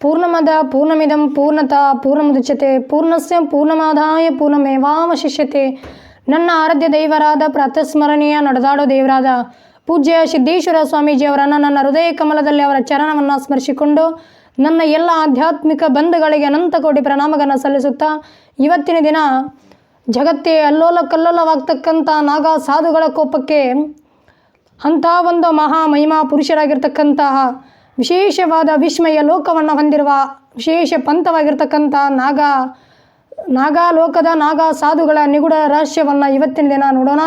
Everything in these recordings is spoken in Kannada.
ಪೂರ್ಣಮದ ಪೂರ್ಣಮಿದಂ ಪೂರ್ಣತ ಪೂರ್ಣಮುದುಚ್ಯತೆ, ಪೂರ್ಣಸ್ಯ ಪೂರ್ಣಮಾದಾಯ ಪೂರ್ಣಮೇವಾವಶಿಷ್ಯತೆ. ನನ್ನ ಆರಾಧ್ಯ ದೈವರಾದ ಪ್ರಾತಸ್ಮರಣೀಯ ನಡೆದಾಡೋ ದೇವರಾದ ಪೂಜ್ಯ ಸಿದ್ದೇಶ್ವರ ಸ್ವಾಮೀಜಿಯವರನ್ನು ನನ್ನ ಹೃದಯ ಕಮಲದಲ್ಲಿ ಅವರ ಚರಣವನ್ನು ಸ್ಮರಿಸಿಕೊಂಡು ನನ್ನ ಎಲ್ಲ ಆಧ್ಯಾತ್ಮಿಕ ಬಂಧುಗಳಿಗೆ ಅನಂತ ಕೋಟಿ ಪ್ರಣಾಮಗಳನ್ನು ಸಲ್ಲಿಸುತ್ತಾ ಇವತ್ತಿನ ದಿನ ಜಗತ್ತೇ ಅಲ್ಲೋಲ ಕಲ್ಲೋಲವಾಗ್ತಕ್ಕಂಥ ನಾಗಾ ಸಾಧುಗಳ ಕೋಪಕ್ಕೆ ಅಂಥ ಒಂದು ಮಹಾ ಮಹಿಮಾ ಪುರುಷರಾಗಿರ್ತಕ್ಕಂತಹ ವಿಶೇಷವಾದ ವಿಸ್ಮಯ ಲೋಕವನ್ನು ಹೊಂದಿರುವ ವಿಶೇಷ ಪಂಥವಾಗಿರ್ತಕ್ಕಂಥ ನಾಗ, ನಾಗಾಲೋಕದ ನಾಗ ಸಾಧುಗಳ ನಿಗೂಢ ರಹಸ್ಯವನ್ನು ಇವತ್ತಿನ ದಿನ ನೋಡೋಣ.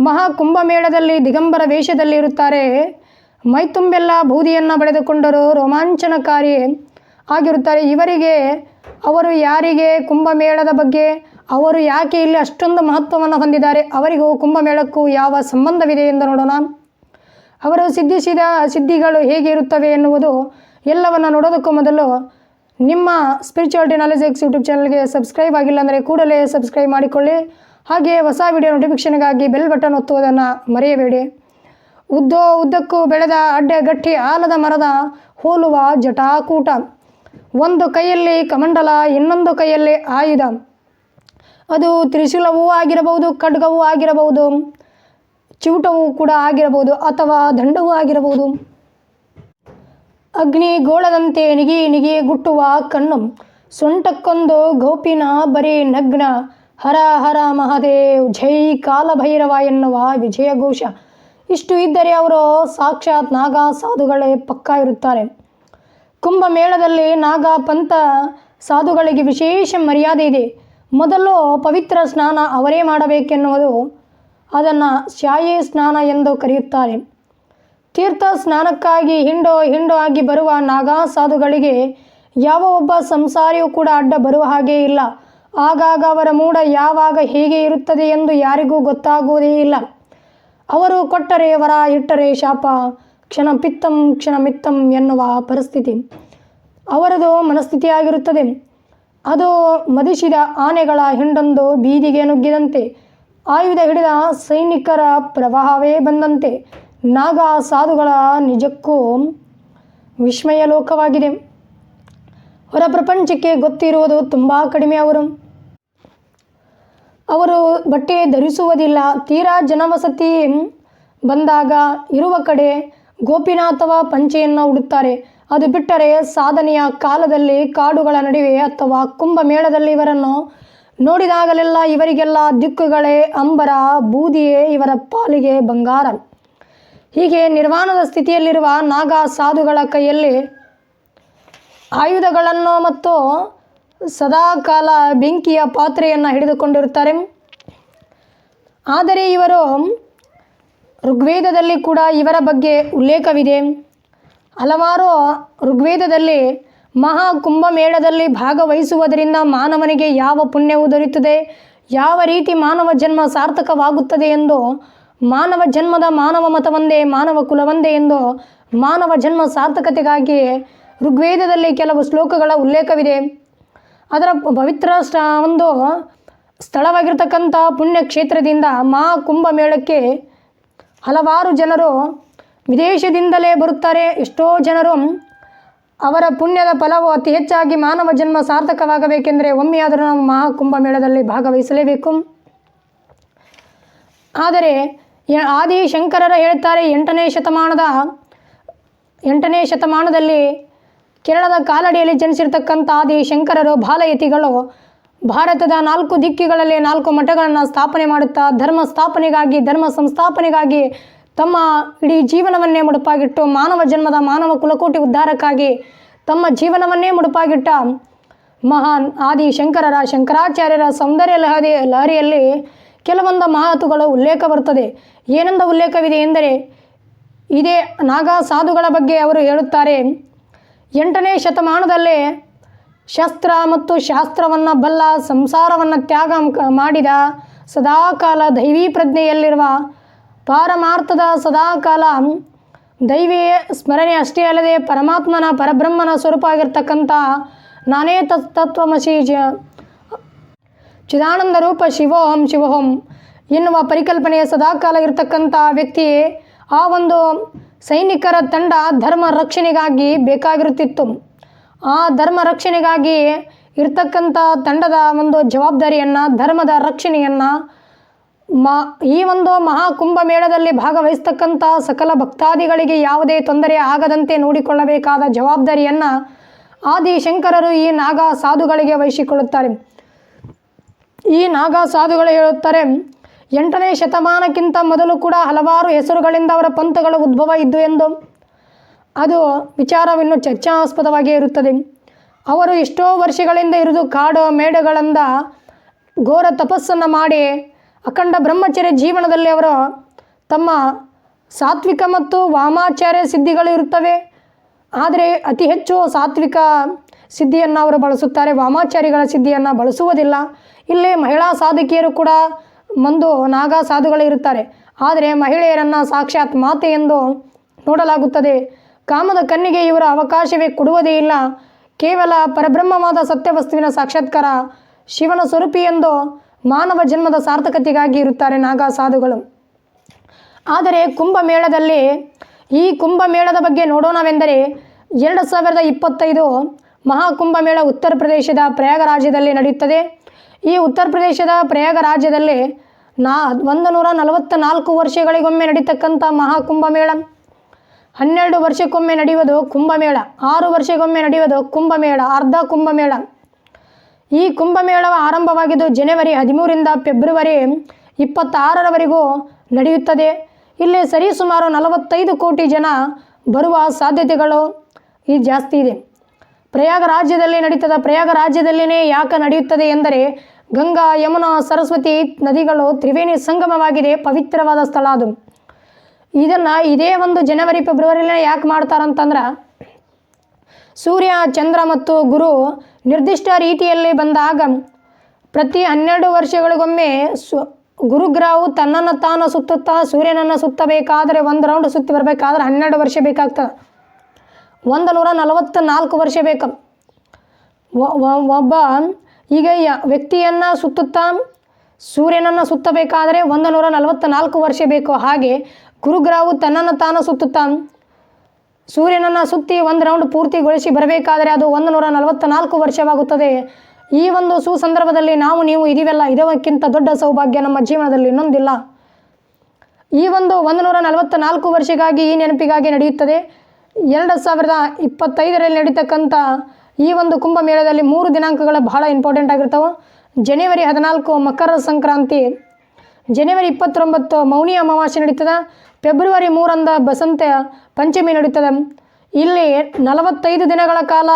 ಮಹಾ ಕುಂಭಮೇಳದಲ್ಲಿ ದಿಗಂಬರ ವೇಷದಲ್ಲಿ ಇರುತ್ತಾರೆ. ಮೈತುಂಬೆಲ್ಲ ಬೂದಿಯನ್ನು ಬಳೆದುಕೊಂಡರು ರೋಮಾಂಚನಕಾರಿ ಆಗಿರುತ್ತಾರೆ. ಇವರಿಗೆ, ಅವರು ಯಾರಿಗೆ ಕುಂಭಮೇಳದ ಬಗ್ಗೆ, ಅವರು ಯಾಕೆ ಇಲ್ಲಿ ಅಷ್ಟೊಂದು ಮಹತ್ವವನ್ನು ಹೊಂದಿದ್ದಾರೆ, ಅವರಿಗೂ ಕುಂಭಮೇಳಕ್ಕೂ ಯಾವ ಸಂಬಂಧವಿದೆ ಎಂದು ನೋಡೋಣ. ಅವರು ಸಿದ್ಧಿಸಿದ ಸಿದ್ಧಿಗಳು ಹೇಗೆ ಇರುತ್ತವೆ ಎನ್ನುವುದು ಎಲ್ಲವನ್ನು ನೋಡೋದಕ್ಕೂ ಮೊದಲು ನಿಮ್ಮ ಸ್ಪಿರಿಚುವಾಲಿಟಿ ನಾಲೆಜ್ ಎಕ್ಸ್ ಯೂಟ್ಯೂಬ್ ಚಾನಲ್ಗೆ ಸಬ್ಸ್ಕ್ರೈಬ್ ಆಗಿಲ್ಲ ಅಂದರೆ ಕೂಡಲೇ ಸಬ್ಸ್ಕ್ರೈಬ್ ಮಾಡಿಕೊಳ್ಳಿ. ಹಾಗೆ ಹೊಸ ವಿಡಿಯೋ ನೋಟಿಫಿಕೇಷನ್ಗಾಗಿ ಬೆಲ್ ಬಟನ್ ಒತ್ತುವುದನ್ನು ಮರೆಯಬೇಡಿ. ಉದ್ದೋ ಉದ್ದಕ್ಕೂ ಬೆಳೆದ ಅಡ್ಡ ಗಟ್ಟಿ ಆಲದ ಮರದ ಹೋಲುವ ಜಟಾಕೂಟ. ಒಂದು ಕೈಯಲ್ಲಿ ಕಮಂಡಲ, ಇನ್ನೊಂದು ಕೈಯಲ್ಲಿ ಆಯುಧ. ಅದು ತ್ರಿಶೂಲವೂ ಆಗಿರಬಹುದು, ಖಡ್ಗವೂ ಆಗಿರಬಹುದು. ಚಿವುಟವೂ ಕೂಡ ಆಗಿರಬಹುದು ಅಥವಾ ದಂಡವೂ ಆಗಿರಬಹುದು. ಅಗ್ನಿ ಗೋಳದಂತೆ ನಿಗಿ ನಿಗಿ ಗುಟ್ಟುವ ಕಣ್ಣು. ಸೊಂಟಕ್ಕೊಂದು ಗೋಪಿನ ಬರೀ ನಗ್ನ. ಹರ ಹರ ಮಹಾದೇವ್, ಜೈ ಕಾಲಭೈರವ ಎನ್ನುವ ವಿಜಯಘೋಷ. ಇಷ್ಟು ಇದ್ದರೆ ಅವರು ಸಾಕ್ಷಾತ್ ನಾಗಾ ಸಾಧುಗಳೇ ಪಕ್ಕಾ ಇರುತ್ತಾರೆ. ಕುಂಭಮೇಳದಲ್ಲಿ ನಾಗಾ ಪಂಥ ಸಾಧುಗಳಿಗೆ ವಿಶೇಷ ಮರ್ಯಾದೆ ಇದೆ. ಮೊದಲು ಪವಿತ್ರ ಸ್ನಾನ ಅವರೇ ಮಾಡಬೇಕೆನ್ನುವುದು ಅದನ್ನು ಶಾಯಿ ಸ್ನಾನ ಎಂದು ಕರೆಯುತ್ತಾರೆ. ತೀರ್ಥ ಸ್ನಾನಕ್ಕಾಗಿ ಹಿಂಡೋ ಹಿಂಡೋ ಆಗಿ ಬರುವ ನಾಗಾ ಸಾಧುಗಳಿಗೆ ಯಾವ ಒಬ್ಬ ಸಂಸಾರಿಯೂ ಕೂಡ ಅಡ್ಡ ಬರುವ ಹಾಗೇ ಇಲ್ಲ. ಆಗಾಗ ಅವರ ಮೂಡ ಯಾವಾಗ ಹೇಗೆ ಇರುತ್ತದೆ ಎಂದು ಯಾರಿಗೂ ಗೊತ್ತಾಗುವುದೇ ಇಲ್ಲ. ಅವರು ಕೊಟ್ಟರೆ ವರ, ಇಟ್ಟರೆ ಶಾಪ, ಕ್ಷಣ ಪಿತ್ತಂ, ಕ್ಷಣ ಮಿತ್ತಂ ಎನ್ನುವ ಪರಿಸ್ಥಿತಿ. ಅವರದು ಮನಸ್ಥಿತಿಯಾಗಿರುತ್ತದೆ. ಅದು ಮದಿಸಿದ ಆನೆಗಳ ಹಿಂಡೊಂದು ಬೀದಿಗೆ ನುಗ್ಗಿದಂತೆ ಆಯುಧ ಹಿಡಿದ ಸೈನಿಕರ ಪ್ರವಾಹವೇ ಬಂದಂತೆ ನಾಗ ಸಾಧುಗಳ ನಿಜಕ್ಕೂ ವಿಸ್ಮಯ ಲೋಕವಾಗಿದೆ. ಹೊರ ಪ್ರಪಂಚಕ್ಕೆ ಗೊತ್ತಿರುವುದು ತುಂಬ ಕಡಿಮೆ ಅವರು. ಅವರು ಬಟ್ಟೆ ಧರಿಸುವುದಿಲ್ಲ, ತೀರಾ ಜನವಸತಿ ಬಂದಾಗ ಇರುವ ಕಡೆ ಗೋಪಿನಾಥವ ಅಥವಾ ಪಂಚೆಯನ್ನು ಉಡುತ್ತಾರೆ. ಅದು ಬಿಟ್ಟರೆ ಸಾಧನೆಯ ಕಾಲದಲ್ಲಿ ಕಾಡುಗಳ ನಡುವೆ ಅಥವಾ ಕುಂಭಮೇಳದಲ್ಲಿ ಇವರನ್ನು ನೋಡಿದಾಗಲೆಲ್ಲ ಇವರಿಗೆಲ್ಲ ದಿಕ್ಕುಗಳೇ ಅಂಬರ, ಬೂದಿಯೇ ಇವರ ಪಾಲಿಗೆ ಬಂಗಾರ. ಹೀಗೆ ನಿರ್ವಾಣದ ಸ್ಥಿತಿಯಲ್ಲಿರುವ ನಾಗ ಸಾಧುಗಳ ಕೈಯಲ್ಲಿ ಆಯುಧಗಳನ್ನು ಮತ್ತು ಸದಾಕಾಲ ಬೆಂಕಿಯ ಪಾತ್ರೆಯನ್ನು ಹಿಡಿದುಕೊಂಡಿರುತ್ತಾರೆ. ಆದರೆ ಇವರು ಋಗ್ವೇದದಲ್ಲಿ ಕೂಡ ಇವರ ಬಗ್ಗೆ ಉಲ್ಲೇಖವಿದೆ. ಹಲವಾರು ಋಗ್ವೇದದಲ್ಲಿ ಮಹಾ ಕುಂಭಮೇಳದಲ್ಲಿ ಭಾಗವಹಿಸುವುದರಿಂದ ಮಾನವನಿಗೆ ಯಾವ ಪುಣ್ಯವು ದೊರೆಯುತ್ತದೆ. ಯಾವ ರೀತಿ ಮಾನವ ಜನ್ಮ ಸಾರ್ಥಕವಾಗುತ್ತದೆ ಎಂದು, ಮಾನವ ಜನ್ಮದ ಮಾನವ ಮತವೊಂದೇ, ಮಾನವ ಕುಲವೊಂದೇ ಎಂದು ಮಾನವ ಜನ್ಮ ಸಾರ್ಥಕತೆಗಾಗಿ ಋಗ್ವೇದದಲ್ಲಿ ಕೆಲವು ಶ್ಲೋಕಗಳ ಉಲ್ಲೇಖವಿದೆ. ಅದರ ಪವಿತ್ರ ಒಂದು ಸ್ಥಳವಾಗಿರ್ತಕ್ಕಂಥ ಪುಣ್ಯಕ್ಷೇತ್ರದಿಂದ ಮಹಾ ಕುಂಭಮೇಳಕ್ಕೆ ಹಲವಾರು ಜನರು ವಿದೇಶದಿಂದಲೇ ಬರುತ್ತಾರೆ. ಎಷ್ಟೋ ಜನರು ಅವರ ಪುಣ್ಯದ ಫಲವು ಅತಿ ಹೆಚ್ಚಾಗಿ ಮಾನವ ಜನ್ಮ ಸಾರ್ಥಕವಾಗಬೇಕೆಂದರೆ ಒಮ್ಮೆಯಾದರೂ ನಾವು ಮಹಾ ಕುಂಭಮೇಳದಲ್ಲಿ ಭಾಗವಹಿಸಲೇಬೇಕು. ಆದರೆ ಆದಿ ಶಂಕರರ ಹೇಳ್ತಾರೆ, ಎಂಟನೇ ಶತಮಾನದ ಎಂಟನೇ ಶತಮಾನದಲ್ಲಿ ಕೇರಳದ ಕಾಲಡಿಯಲ್ಲಿ ಜನಿಸಿರ್ತಕ್ಕಂಥ ಆದಿ ಶಂಕರರು ಬಾಲಯತಿಗಳು ಭಾರತದ ನಾಲ್ಕು ದಿಕ್ಕಿಗಳಲ್ಲಿ ನಾಲ್ಕು ಮಠಗಳನ್ನು ಸ್ಥಾಪನೆ ಮಾಡುತ್ತಾ ಧರ್ಮ ಸ್ಥಾಪನೆಗಾಗಿ, ಧರ್ಮ ಸಂಸ್ಥಾಪನೆಗಾಗಿ ತಮ್ಮ ಇಡೀ ಜೀವನವನ್ನೇ ಮುಡುಪಾಗಿಟ್ಟು ಮಾನವ ಜನ್ಮದ ಮಾನವ ಕುಲಕೋಟಿ ಉದ್ಧಾರಕ್ಕಾಗಿ ತಮ್ಮ ಜೀವನವನ್ನೇ ಮುಡುಪಾಗಿಟ್ಟ ಮಹಾನ್ ಆದಿ ಶಂಕರರ ಶಂಕರಾಚಾರ್ಯರ ಸೌಂದರ್ಯ ಲಹರಿ, ಲಹರಿಯಲ್ಲಿ ಕೆಲವೊಂದು ಮಾತುಗಳು ಉಲ್ಲೇಖ ಬರುತ್ತದೆ. ಏನೆಂದ ಉಲ್ಲೇಖವಿದೆ ಎಂದರೆ, ಇದೇ ನಾಗಾ ಸಾಧುಗಳ ಬಗ್ಗೆ ಅವರು ಹೇಳುತ್ತಾರೆ. ಎಂಟನೇ ಶತಮಾನದಲ್ಲೇ ಶಸ್ತ್ರ ಮತ್ತು ಶಾಸ್ತ್ರವನ್ನು ಬಲ್ಲ ಸಂಸಾರವನ್ನು ತ್ಯಾಗ ಮಾಡಿದ ಸದಾಕಾಲ ದೈವೀ ಪ್ರಜ್ಞೆಯಲ್ಲಿರುವ ಪಾರಮಾರ್ಥದ ಸದಾಕಾಲ. ದೈವಿ, ಸ್ಮರಣೆ ಅಷ್ಟೇ ಅಲ್ಲದೆ ಪರಮಾತ್ಮನ ಪರಬ್ರಹ್ಮನ ಸ್ವರೂಪ ಆಗಿರ್ತಕ್ಕಂಥ ನಾನೇ ತತ್ ತತ್ವಮಸಿ ಜ ಚಿದಾನಂದ ರೂಪ ಶಿವೋಹಂ ಶಿವೋಹಂ ಎನ್ನುವ ಪರಿಕಲ್ಪನೆಯ ಸದಾಕಾಲ ಇರತಕ್ಕಂಥ ವ್ಯಕ್ತಿ ಆ ಒಂದು ಸೈನಿಕರ ತಂಡ ಧರ್ಮ ರಕ್ಷಣೆಗಾಗಿ ಬೇಕಾಗಿರುತ್ತಿತ್ತು. ಆ ಧರ್ಮ ರಕ್ಷಣೆಗಾಗಿ ಇರ್ತಕ್ಕಂಥ ತಂಡದ ಒಂದು ಜವಾಬ್ದಾರಿಯನ್ನು, ಧರ್ಮದ ರಕ್ಷಣೆಯನ್ನು ಮ, ಈ ಒಂದು ಮಹಾಕುಂಭ ಮೇಳದಲ್ಲಿ ಭಾಗವಹಿಸ್ತಕ್ಕಂಥ ಸಕಲ ಭಕ್ತಾದಿಗಳಿಗೆ ಯಾವುದೇ ತೊಂದರೆ ಆಗದಂತೆ ನೋಡಿಕೊಳ್ಳಬೇಕಾದ ಜವಾಬ್ದಾರಿಯನ್ನು ಆದಿಶಂಕರರು ಈ ನಾಗ ಸಾಧುಗಳಿಗೆ ವಹಿಸಿಕೊಳ್ಳುತ್ತಾರೆ. ಈ ನಾಗ ಸಾಧುಗಳು ಹೇಳುತ್ತಾರೆ, ಎಂಟನೇ ಶತಮಾನಕ್ಕಿಂತ ಮೊದಲು ಕೂಡ ಹಲವಾರು ಹೆಸರುಗಳಿಂದ ಅವರ ಪಂಥಗಳ ಉದ್ಭವ ಇದ್ದು ಎಂದು. ಅದು ವಿಚಾರವಿನ್ನು ಚರ್ಚಾಸ್ಪದವಾಗಿಯೇ ಇರುತ್ತದೆ. ಅವರು ಎಷ್ಟೋ ವರ್ಷಗಳಿಂದ ಇರಿದು ಕಾಡು ಮೇಡಗಳಿಂದ ಘೋರ ತಪಸ್ಸನ್ನು ಮಾಡಿ ಅಖಂಡ ಬ್ರಹ್ಮಚರ್ಯ ಜೀವನದಲ್ಲಿ ಅವರು ತಮ್ಮ ಸಾತ್ವಿಕ ಮತ್ತು ವಾಮಾಚಾರ್ಯ ಸಿದ್ಧಿಗಳು ಇರುತ್ತವೆ. ಆದರೆ ಅತಿ ಹೆಚ್ಚು ಸಾತ್ವಿಕ ಸಿದ್ಧಿಯನ್ನು ಅವರು ಬಳಸುತ್ತಾರೆ. ವಾಮಾಚಾರಿಗಳ ಸಿದ್ಧಿಯನ್ನು ಬಳಸುವುದಿಲ್ಲ. ಇಲ್ಲಿ ಮಹಿಳಾ ಸಾಧಕಿಯರು ಕೂಡ ಮಂದು ನಾಗಾ ಸಾಧುಗಳು ಇರುತ್ತಾರೆ. ಆದರೆ ಮಹಿಳೆಯರನ್ನು ಸಾಕ್ಷಾತ್ ಮಾತೆ ಎಂದು ನೋಡಲಾಗುತ್ತದೆ. ಕಾಮದ ಕಣ್ಣಿಗೆ ಇವರ ಅವಕಾಶವೇ ಕೊಡುವುದೇ ಇಲ್ಲ. ಕೇವಲ ಪರಬ್ರಹ್ಮವಾದ ಸತ್ಯವಸ್ತುವಿನ ಸಾಕ್ಷಾತ್ಕಾರ ಶಿವನ ಸ್ವರೂಪಿ ಎಂದು ಮಾನವ ಜನ್ಮದ ಸಾರ್ಥಕತೆಗಾಗಿ ಇರುತ್ತಾರೆ ನಾಗಾ ಸಾಧುಗಳು. ಆದರೆ ಕುಂಭಮೇಳದಲ್ಲಿ, ಈ ಕುಂಭಮೇಳದ ಬಗ್ಗೆ ನೋಡೋಣವೆಂದರೆ, ಎರಡು ಸಾವಿರದ ಇಪ್ಪತ್ತೈದು ಮಹಾಕುಂಭಮೇಳ ಉತ್ತರ ಪ್ರದೇಶದ ಪ್ರಯಾಗರಾಜ್ಯದಲ್ಲಿ ನಡೆಯುತ್ತದೆ. ಈ ಉತ್ತರ ಪ್ರದೇಶದ ಪ್ರಯಾಗರಾಜ್ಯದಲ್ಲಿ ನಾ ಒಂದು ನೂರ ನಲವತ್ತ ನಾಲ್ಕು ವರ್ಷಗಳಿಗೊಮ್ಮೆ ನಡೀತಕ್ಕಂಥ ಮಹಾಕುಂಭಮೇಳ. ಹನ್ನೆರಡು ವರ್ಷಕ್ಕೊಮ್ಮೆ ನಡೆಯುವುದು ಕುಂಭಮೇಳ. ಆರು ವರ್ಷಕ್ಕೊಮ್ಮೆ ನಡೆಯುವುದು ಕುಂಭಮೇಳ. ಅರ್ಧ ಕುಂಭಮೇಳ. ಈ ಕುಂಭಮೇಳ ಆರಂಭವಾಗಿದ್ದು ಜನವರಿ ಹದಿಮೂರಿಂದ ಫೆಬ್ರವರಿ ಇಪ್ಪತ್ತಾರರವರೆಗೂ ನಡೆಯುತ್ತದೆ. ಇಲ್ಲಿ ಸರಿಸುಮಾರು ನಲವತ್ತೈದು ಕೋಟಿ ಜನ ಬರುವ ಸಾಧ್ಯತೆಗಳು ಈ ಜಾಸ್ತಿ ಇದೆ. ಪ್ರಯಾಗ ರಾಜ್ಯದಲ್ಲಿ ನಡೀತದ ಪ್ರಯಾಗ ರಾಜ್ಯದಲ್ಲಿನೇ ಯಾಕೆ ನಡೆಯುತ್ತದೆ ಎಂದರೆ ಗಂಗಾ, ಯಮುನಾ, ಸರಸ್ವತಿ ನದಿಗಳು ತ್ರಿವೇಣಿ ಸಂಗಮವಾಗಿದೆ, ಪವಿತ್ರವಾದ ಸ್ಥಳ ಅದು. ಇದನ್ನು ಇದೇ ಒಂದು ಜನವರಿ ಫೆಬ್ರವರಿಲೇ ಯಾಕೆ ಮಾಡ್ತಾರಂತಂದ್ರೆ ಸೂರ್ಯ, ಚಂದ್ರ ಮತ್ತು ಗುರು ನಿರ್ದಿಷ್ಟ ರೀತಿಯಲ್ಲಿ ಬಂದಾಗ ಪ್ರತಿ ಹನ್ನೆರಡು ವರ್ಷಗಳಿಗೊಮ್ಮೆ ಸು, ಗುರುಗ್ರಹವು ತನ್ನನ್ನು ತಾನು ಸುತ್ತುತ್ತಾ ಸೂರ್ಯನನ್ನು ಸುತ್ತಬೇಕಾದರೆ ಒಂದು ರೌಂಡ್ ಸುತ್ತಿ ಬರಬೇಕಾದ್ರೆ ಹನ್ನೆರಡು ವರ್ಷ ಬೇಕಾಗ್ತದೆ. ಒಂದು ನೂರ ನಲವತ್ತ ನಾಲ್ಕು ವರ್ಷ ಬೇಕು. ಒಬ್ಬ ಈಗ ವ್ಯಕ್ತಿಯನ್ನು ಸುತ್ತುತ್ತಾ ಸೂರ್ಯನನ್ನು ಸುತ್ತಬೇಕಾದರೆ ಒಂದು ನೂರ ನಲವತ್ತ ನಾಲ್ಕು ವರ್ಷ ಬೇಕು. ಹಾಗೆ ಗುರುಗ್ರಹವು ತನ್ನನ್ನು ತಾನು ಸುತ್ತುತ್ತಾ ಸೂರ್ಯನನ್ನು ಸುತ್ತಿ ಒಂದು ರೌಂಡ್ ಪೂರ್ತಿಗೊಳಿಸಿ ಬರಬೇಕಾದರೆ ಅದು ಒಂದು ನೂರ ನಲವತ್ತ ನಾಲ್ಕು ವರ್ಷವಾಗುತ್ತದೆ. ಈ ಒಂದು ಸುಸಂದರ್ಭದಲ್ಲಿ ನಾವು ನೀವು ಇದೀವೆಲ್ಲ, ಇದಕ್ಕಿಂತ ದೊಡ್ಡ ಸೌಭಾಗ್ಯ ನಮ್ಮ ಜೀವನದಲ್ಲಿ ಇನ್ನೊಂದಿಲ್ಲ. ಈ ಒಂದು ಒಂದು ನೂರ ನಲವತ್ತ ನಾಲ್ಕು ವರ್ಷಗಾಗಿ ಈ ನೆನಪಿಗಾಗಿ ನಡೆಯುತ್ತದೆ. ಎರಡು ಸಾವಿರದ ಇಪ್ಪತ್ತೈದರಲ್ಲಿ ನಡೀತಕ್ಕಂಥ ಈ ಒಂದು ಕುಂಭಮೇಳದಲ್ಲಿ ಮೂರು ದಿನಾಂಕಗಳು ಬಹಳ ಇಂಪಾರ್ಟೆಂಟ್ ಆಗಿರ್ತವೆ. ಜನವರಿ ಹದಿನಾಲ್ಕು ಮಕರ ಸಂಕ್ರಾಂತಿ, ಜನವರಿ ಇಪ್ಪತ್ತೊಂಬತ್ತು ಮೌನಿ ಅಮಾವಾಸ್ಯೆ ನಡೀತದೆ. ಫೆಬ್ರವರಿ ಮೂರಂದ ಬಸಂತ ಪಂಚಮಿ ನಡೀತದೆ ಇಲ್ಲಿ ನಲವತ್ತೈದು ದಿನಗಳ ಕಾಲ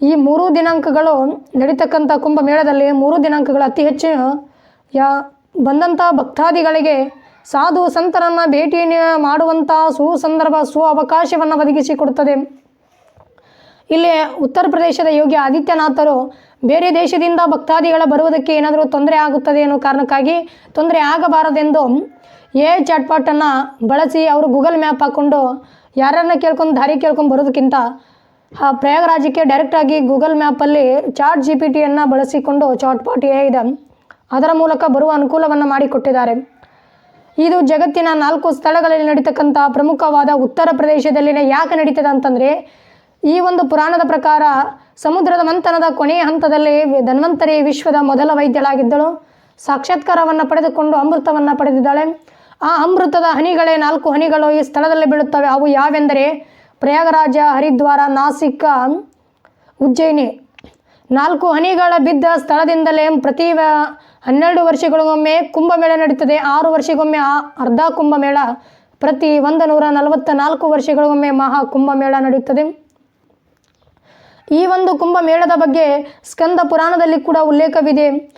ಈ ಮೂರು ದಿನಾಂಕಗಳು ನಡೀತಕ್ಕಂಥ ಕುಂಭಮೇಳದಲ್ಲಿ ಮೂರು ದಿನಾಂಕಗಳು ಅತಿ ಹೆಚ್ಚು ಯಾ ಬಂದಂಥ ಭಕ್ತಾದಿಗಳಿಗೆ ಸಾಧು ಸಂತರನ್ನು ಭೇಟಿ ಮಾಡುವಂಥ ಸುಸಂದರ್ಭ ಸು ಅವಕಾಶವನ್ನು ಒದಗಿಸಿಕೊಡುತ್ತದೆ ಇಲ್ಲಿ ಉತ್ತರ ಪ್ರದೇಶದ ಯೋಗಿ ಆದಿತ್ಯನಾಥರು ಬೇರೆ ದೇಶದಿಂದ ಭಕ್ತಾದಿಗಳ ಬರುವುದಕ್ಕೆ ಏನಾದರೂ ತೊಂದರೆ ಆಗುತ್ತದೆ ಅನ್ನೋ ಕಾರಣಕ್ಕಾಗಿ ತೊಂದರೆ ಆಗಬಾರದೆಂದು ಎ ಚಾಟ್ಪಾಟನ್ನು ಬಳಸಿ ಅವರು ಗೂಗಲ್ ಮ್ಯಾಪ್ ಹಾಕ್ಕೊಂಡು ಯಾರನ್ನ ಕೇಳ್ಕೊಂಡು ದಾರಿ ಕೇಳ್ಕೊಂಡು ಬರೋದಕ್ಕಿಂತ ಆ ಪ್ರಯಾಗರಾಜಕ್ಕೆ ಡೈರೆಕ್ಟಾಗಿ ಗೂಗಲ್ ಮ್ಯಾಪಲ್ಲಿ ಚಾಟ್ ಜಿ ಪಿ ಟಿಯನ್ನು ಬಳಸಿಕೊಂಡು ಚಾಟ್ಪಾಟ್ ಎ ಇದೆ ಅದರ ಮೂಲಕ ಬರುವ ಅನುಕೂಲವನ್ನು ಮಾಡಿಕೊಟ್ಟಿದ್ದಾರೆ ಇದು ಜಗತ್ತಿನ ನಾಲ್ಕು ಸ್ಥಳಗಳಲ್ಲಿ ನಡೀತಕ್ಕಂಥ ಪ್ರಮುಖವಾದ ಉತ್ತರ ಪ್ರದೇಶದಲ್ಲಿನೇ ಯಾಕೆ ನಡೀತದೆ ಅಂತಂದರೆ, ಈ ಒಂದು ಪುರಾಣದ ಪ್ರಕಾರ ಸಮುದ್ರದ ಮಂಥನದ ಕೊನೆಯ ಹಂತದಲ್ಲಿ ಧನ್ವಂತರಿ ವಿಶ್ವದ ಮೊದಲ ವೈದ್ಯಳಾಗಿದ್ದಳು. ಸಾಕ್ಷಾತ್ಕಾರವನ್ನು ಪಡೆದುಕೊಂಡು ಅಮೃತವನ್ನು ಪಡೆದಿದ್ದಾಳೆ. ಆ ಅಮೃತದ ಹನಿಗಳೇ ನಾಲ್ಕು ಹನಿಗಳು ಈ ಸ್ಥಳದಲ್ಲಿ ಬೀಳುತ್ತವೆ. ಅವು ಯಾವೆಂದರೆ ಪ್ರಯಾಗರಾಜ ಹರಿದ್ವಾರ, ನಾಸಿಕ, ಉಜ್ಜಯಿನಿ. ನಾಲ್ಕು ಹನಿಗಳ ಬಿದ್ದ ಸ್ಥಳದಿಂದಲೇ ಪ್ರತಿ ಹನ್ನೆರಡು ವರ್ಷಗಳಿಗೊಮ್ಮೆ ಕುಂಭಮೇಳ ನಡೀತದೆ. ಆರು ವರ್ಷಗೊಮ್ಮೆ ಆ ಅರ್ಧ ಕುಂಭಮೇಳ, ಪ್ರತಿ ಒಂದು ನೂರ ನಲವತ್ತ ನಾಲ್ಕು ವರ್ಷಗಳಿಗೊಮ್ಮೆ ಮಹಾ ಕುಂಭಮೇಳ ನಡೆಯುತ್ತದೆ. ಈ ಒಂದು ಕುಂಭಮೇಳದ ಬಗ್ಗೆ ಸ್ಕಂದ ಪುರಾಣದಲ್ಲಿ ಕೂಡ ಉಲ್ಲೇಖವಿದೆ.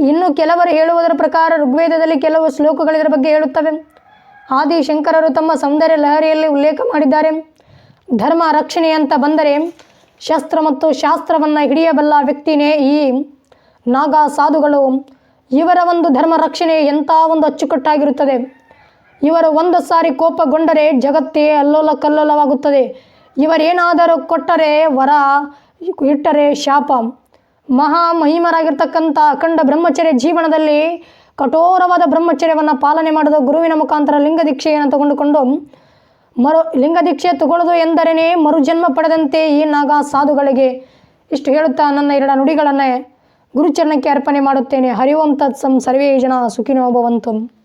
ಇನ್ನು ಕೆಲವರು ಹೇಳುವುದರ ಪ್ರಕಾರ ಋಗ್ವೇದದಲ್ಲಿ ಕೆಲವು ಶ್ಲೋಕಗಳು ಇದರ ಬಗ್ಗೆ ಹೇಳುತ್ತವೆ. ಆದಿಶಂಕರರು ತಮ್ಮ ಸೌಂದರ್ಯ ಲಹರಿಯಲ್ಲಿ ಉಲ್ಲೇಖ ಮಾಡಿದ್ದಾರೆ. ಧರ್ಮ ರಕ್ಷಣೆ ಅಂತ ಬಂದರೆ ಶಸ್ತ್ರ ಮತ್ತು ಶಾಸ್ತ್ರವನ್ನು ಹಿಡಿಯಬಲ್ಲ ವ್ಯಕ್ತಿನೇ ಈ ನಾಗ ಸಾಧುಗಳು. ಇವರ ಒಂದು ಧರ್ಮ ರಕ್ಷಣೆ ಎಂಥ ಒಂದು ಅಚ್ಚುಕಟ್ಟಾಗಿರುತ್ತದೆ. ಇವರು ಒಂದು ಸಾರಿ ಕೋಪಗೊಂಡರೆ ಜಗತ್ತೇ ಅಲ್ಲೋಲ ಕಲ್ಲೋಲವಾಗುತ್ತದೆ ಇವರೇನಾದರೂ ಕೊಟ್ಟರೆ ವರ, ಇಟ್ಟರೆ ಶಾಪ. ಮಹಾ ಮಹಿಮರಾಗಿರ್ತಕ್ಕಂಥ ಅಖಂಡ ಬ್ರಹ್ಮಚರ್ಯ ಜೀವನದಲ್ಲಿ ಕಠೋರವಾದ ಬ್ರಹ್ಮಚರ್ಯವನ್ನು ಪಾಲನೆ ಮಾಡಿದ ಗುರುವಿನ ಮುಖಾಂತರ ಲಿಂಗ ದೀಕ್ಷೆಯನ್ನು ತಗೊಂಡುಕೊಂಡು ಮರು ಲಿಂಗ ದೀಕ್ಷೆ ತಗೊಳ್ಳೋದು ಎಂದರೇನೆ ಮರುಜನ್ಮ ಪಡೆದಂತೆ ಈ ನಾಗ ಸಾಧುಗಳಿಗೆ. ಇಷ್ಟು ಹೇಳುತ್ತಾ ನನ್ನ ಎರಡ ನುಡಿಗಳನ್ನೇ ಗುರುಚರಣಕ್ಕೆ ಅರ್ಪಣೆ ಮಾಡುತ್ತೇನೆ. ಹರಿವಂ ತತ್ಸಂ ಸರ್ವೇ ಜನ ಸುಖಿನೋ ಭವಂತು.